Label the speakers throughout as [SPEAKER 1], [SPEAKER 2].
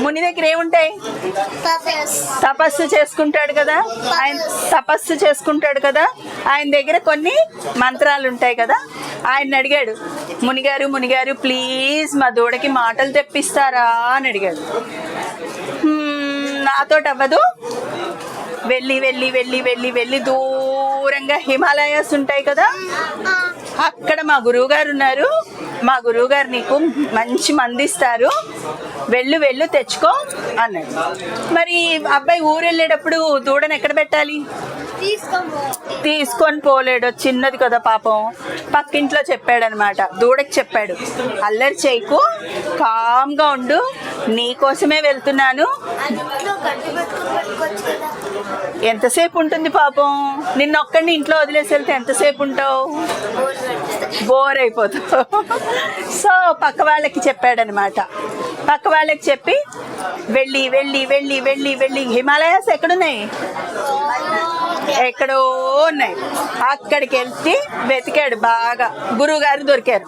[SPEAKER 1] ముని దగ్గర ఏముంటాయి? తపస్సు. చేసుకుంటాడు కదా? ఆయన తపస్సు. చేసుకుంటాడు కదా? ఆయన దగ్గర కొన్ని మంత్రాలు ఉంటాయి కదా? ఆయన అడిగాడు మునిగారు మునిగారు ప్లీజ్ మా దూడకి మాటలు తెప్పిస్తారా? అని అడిగాడు. "హ్మ్, నాతోటి అవ్వదు. వెళ్ళి వెళ్ళి వెళ్ళి వెళ్ళి వెళ్ళి దూరంగా హిమాలయాస్ ఉంటాయి కదా? అక్కడ మా గురువు గారు ఉన్నారు. మా గురువు గారు నీకు మంచి మందిస్తారు. వెళ్ళు వెళ్ళు తెచ్చుకో అన్నాడు. మరి అబ్బాయి ఊరు వెళ్ళేటప్పుడు దూడను ఎక్కడ పెట్టాలి? తీసుకొని పోలేడు చిన్నది కదా పాపం. పక్కింట్లో చెప్పాడనమాట. దూడకి చెప్పాడు. అల్లరి చేయకు కామ్గా ఉండు నీకోసమే వెళ్తున్నాను. ఎంతసేపు ఉంటుంది పాపం? నిన్న ఒక్కడిని ఇంట్లో వదిలేసి వెళ్తే ఎంతసేపు ఉంటావు? బోర్ అయిపోతావు సో పక్క వాళ్ళకి చెప్పాడనమాట. పక్క వాళ్ళకి చెప్పి వెళ్ళి వెళ్ళి వెళ్ళి వెళ్ళి వెళ్ళి. హిమాలయాస్ ఎక్కడున్నాయి? ఎక్కడో ఉన్నాయి. అక్కడికి వెళ్తే వెతికాడు బాగా. గురువుగారు దొరికారు.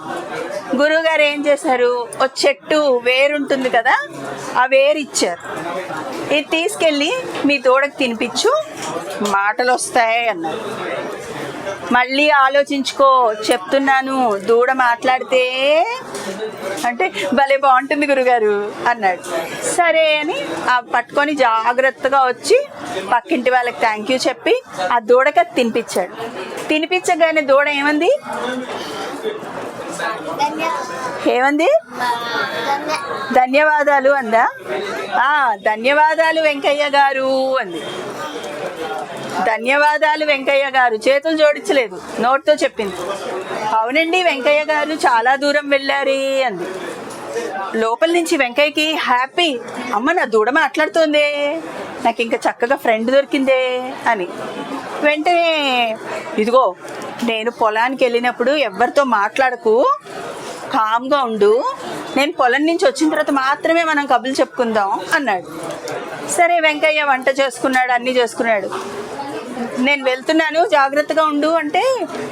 [SPEAKER 1] గురువుగారు ఏం చేశారు? ఓ చెట్టు వేరుంటుంది కదా ఆ వేరు ఇచ్చారు. ఇది తీసుకెళ్ళి మీ దూడకు తినిపించు. మాటలు వస్తాయి అన్నారు. మళ్ళీ ఆలోచించుకో చెప్తున్నాను దూడ మాట్లాడితే అంటే భలే బాగుంటుంది గురుగారు అన్నాడు. సరే అని ఆ పట్టుకొని జాగ్రత్తగా వచ్చి పక్కింటి వాళ్ళకి థ్యాంక్ యూ చెప్పి ఆ దూడకి అది తినిపించాడు. తినిపించగానే దూడ ఏమంది? ఏమంది? ధన్యవాదాలు అందా? ధన్యవాదాలు వెంకయ్య గారు అంది. ధన్యవాదాలు వెంకయ్య గారు. చేతులు జోడించలేదు. నోట్తో చెప్పింది. అవునండి వెంకయ్య గారు చాలా దూరం వెళ్ళారే అంది. లోపల నుంచి వెంకయ్యకి హ్యాపీ. అమ్మ నా దూడ మాట్లాడుతోందే. నాకు ఇంకా చక్కగా ఫ్రెండ్ దొరికిందే అని. వెంటనే ఇదిగో నేను పొలానికి వెళ్ళినప్పుడు ఎవరితో మాట్లాడకు. కామ్గా ఉండు. నేను పొలం నుంచి వచ్చిన తర్వాత మాత్రమే మనం కబులు చెప్పుకుందాం అన్నాడు. సరే వెంకయ్య వంట చేసుకున్నాడు అన్నీ చేసుకున్నాడు. నేను వెళ్తున్నాను జాగ్రత్తగా ఉండు అంటే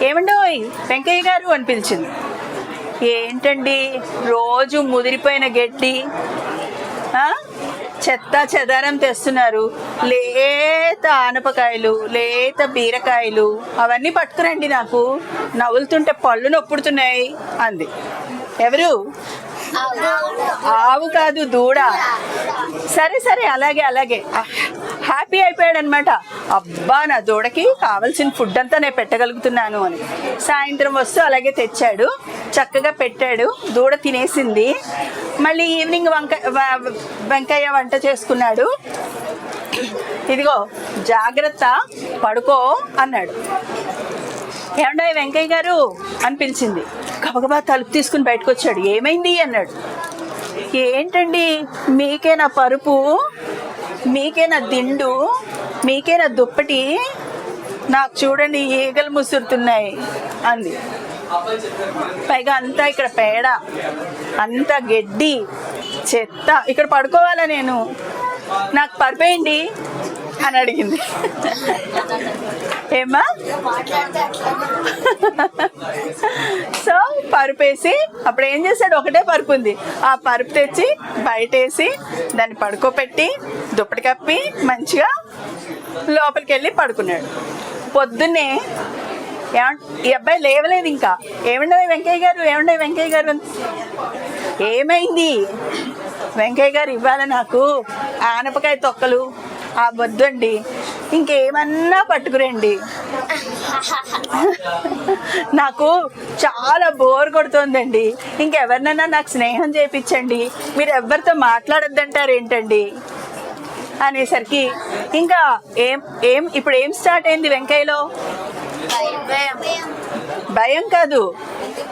[SPEAKER 1] ఏమండోయ్ వెంకయ్య గారు అని పిలిచింది. ఏంటండి రోజు ముదిరిపోయిన గడ్డి చెత్త చెదారం తెస్తున్నారు. లేత ఆనపకాయలు లేత బీరకాయలు అవన్నీ పట్టుకురండి నాకు. నవ్వులుతుంటే పళ్ళు నొప్పుడుతున్నాయి అంది. ఎవరు? ఆవు కాదు దూడ. సరే సరే అలాగే అలాగే. హ్యాపీ అయిపోయాడు అనమాట అబ్బా నా దూడకి కావాల్సిన ఫుడ్ అంతా నేను పెట్టగలుగుతున్నాను అని. సాయంత్రం వస్తూ అలాగే తెచ్చాడు. చక్కగా పెట్టాడు. దూడ తినేసింది. మళ్ళీ ఈవినింగ్ వంక వెంకయ్య వంట చేసుకున్నాడు. ఇదిగో జాగ్రత్త పడుకో అన్నాడు. ఏమండే వెంకయ్య గారు అని పిలిచింది. గబగబా తలుపు తీసుకుని బయటకు వచ్చాడు ఏమైంది అన్నాడు. ఏంటండి? మీకే నా పరుపు? మీకే నా దిండు? మీకే నా దుప్పటి? నాకు చూడండి ఈగలు ముసురుతున్నాయి అంది. పైగా అంతా ఇక్కడ పేడ అంతా గడ్డి చెత్త. ఇక్కడ పడుకోవాలా నేను? నాకు పరుపేయండి. అని అడిగింది. ఏమా సో పరుపు వేసి అప్పుడు ఏం చేశాడు? ఒకటే పరుపు ఉంది. ఆ పరుపు తెచ్చి బయట వేసి దాన్ని పడుకోబెట్టి దుప్పటి కప్పి మంచిగా లోపలికి వెళ్ళి పడుకున్నాడు. పొద్దున్నే ఏమ- ఈ అబ్బాయి లేవలేదు ఇంకా. ఏమండే వెంకయ్య గారు? ఏమండే వెంకయ్య గారు? ఏమైంది? వెంకయ్య గారు ఇవ్వాలి నాకు? ఆనపకాయ తొక్కలు ఆ వద్దండి. ఇంకేమన్నా పట్టుకురండి. నాకు చాలా బోర్ కొడుతోందండి. ఇంకెవరినైనా నాకు స్నేహం చేయించండి మీరు ఎవరితో మాట్లాడొద్దంటారు ఏంటండి అనేసరికి ఇంకా ఏం ఏం ఇప్పుడు ఏం స్టార్ట్ అయింది వెంకయ్యలో? భయం. కాదు.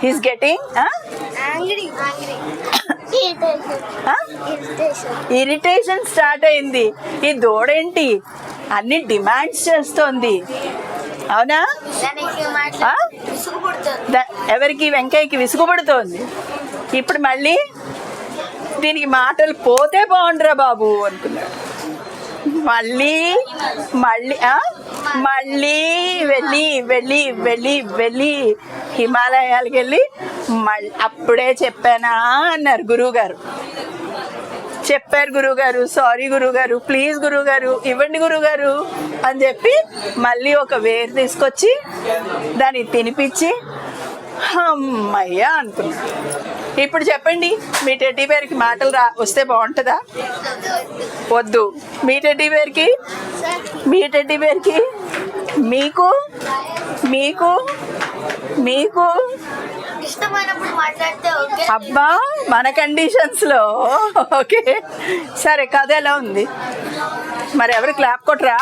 [SPEAKER 1] హీస్ గెటింగ్ ఇరిటేషన్ స్టార్ట్ అయింది. ఈ దూడేంటి? అన్ని డిమాండ్స్ చేస్తోంది. అవునా? ఎవరికి? వెంకయ్యకి విసుగుపడుతోంది. ఇప్పుడు మళ్ళీ దీనికి మాటలు పోతే బాగుండ్రా బాబు అనుకున్నాడు మళ్ళీ మళ్ళీ మళ్ళీ వెళ్ళి వెళ్ళి వెళ్ళి వెళ్ళి హిమాలయాలకు వెళ్ళి మళ్ళీ అప్పుడే చెప్పానా అన్నారు గురువుగారు. చెప్పారు గురువుగారు సారీ గురువుగారు ప్లీజ్ గురువుగారు ఇవ్వండి గురువుగారు అని చెప్పి మళ్ళీ ఒక వేరు తీసుకొచ్చి దాన్ని తినిపించి అమ్మయ్యా అనుకున్నా. ఇప్పుడు చెప్పండి మీ టెడ్డీ బేర్కి మాటలు రా వస్తే బాగుంటుందా? వద్దు. మీ టెడ్డీ బేర్కి మీ టెడ్డీ బేర్కి మీకు? మీకు? మీకు? అబ్బా మన కండిషన్స్లో. ఓకే. సరే కథ ఎలా ఉంది? మరి ఎవరు క్లాప్ కొట్టరా?